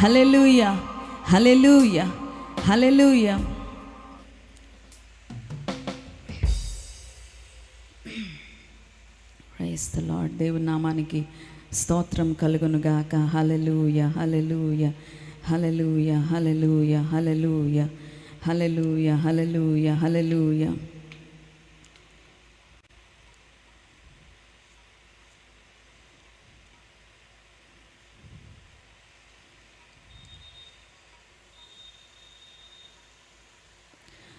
Hallelujah hallelujah hallelujah praise the Lord దేవుని నామానికి స్తోత్రం కలుగును గాక hallelujah hallelujah hallelujah hallelujah hallelujah hallelujah hallelujah hallelujah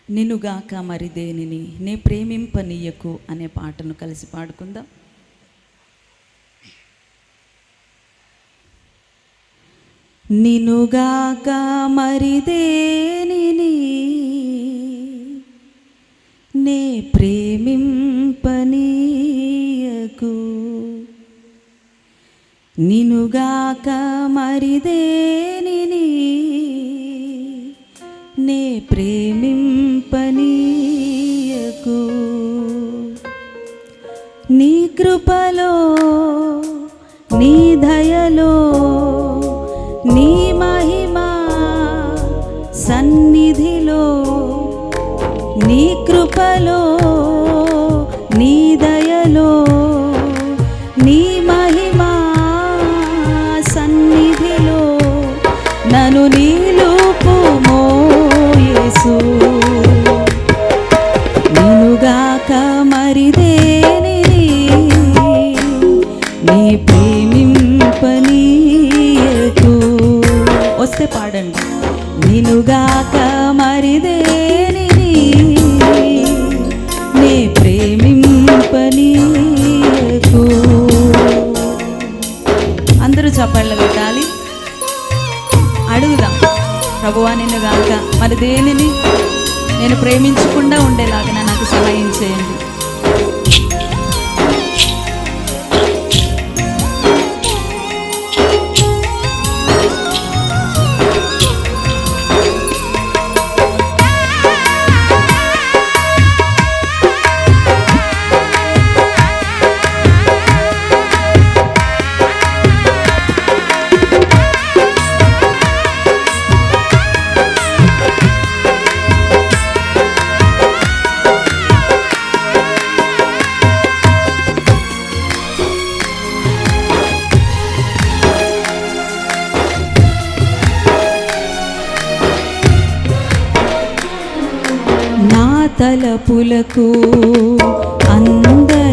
నినుగాక మరి దేనిని? నే ప్రేమింపనీయకు అనే పాటను కలిసి పాడుకుందాం. నినుగాక మరి దేనిని? నే ప్రేమింపనీయకు. నినుగాక మరి దేనిని? నే ప్రేమింప కృపలో నీ దయలో నీ గాక మరి దేనిని నీ ప్రేమింపనీయకు అందరూ చప్పట్లు కొట్టాలి. అడుగుదాం. ప్రభువా నిన్ను గాక మరి దేనిని నేను ప్రేమించకుండా ఉండేలాగా నాకు సహాయం చేయండి. తలపులకు అందరి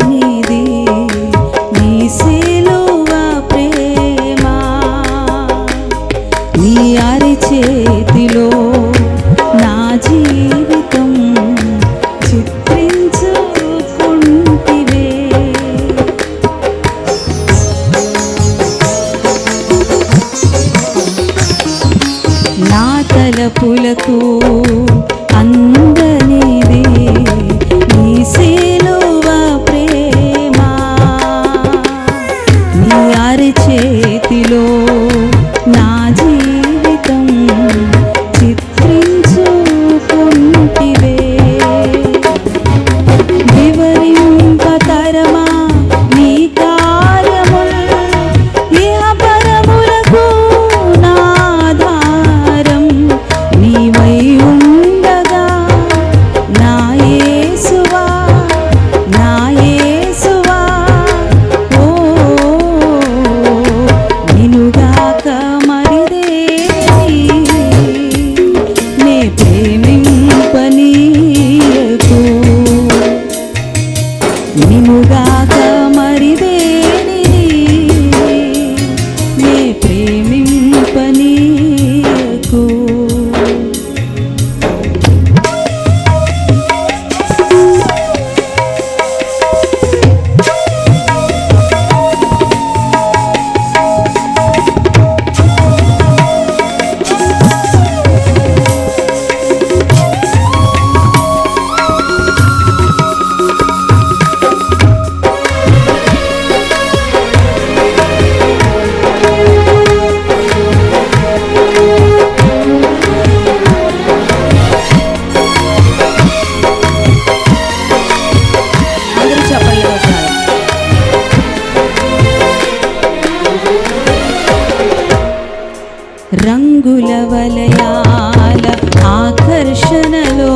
రంగుల వలయాల ఆకర్షణలో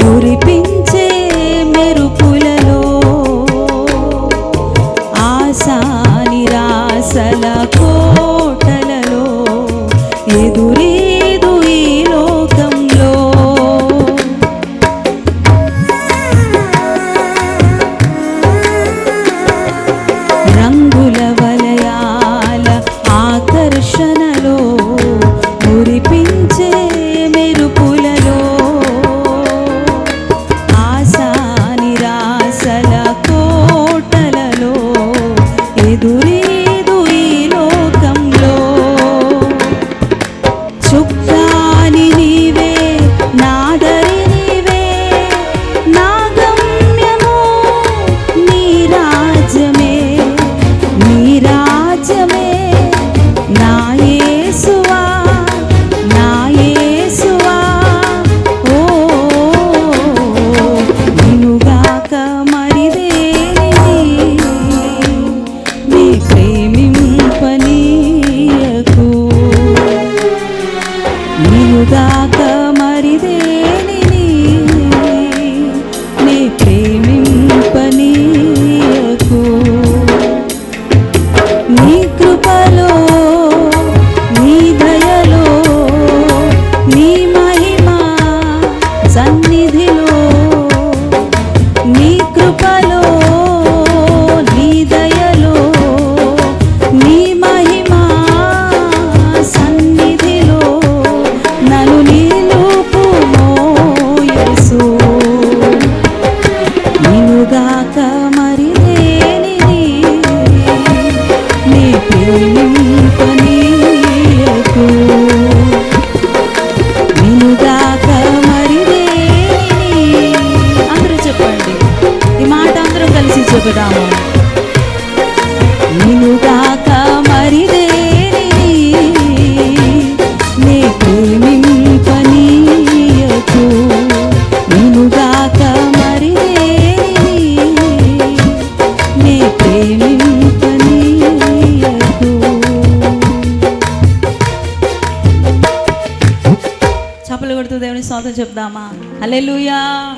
మురిపించే మెరుపులలో ఆశా నిరాశల కోటలలో ఎదురే చెబుదాము నీవుగాక మరిదేరి నీ ప్రేమింపనీయకు. నీవుగాక మరిదేరి నీ ప్రేమింపనీయకు. చప్పలు కొడుతూ దేవుని స్వాతం చెప్దామా? అలెలుయా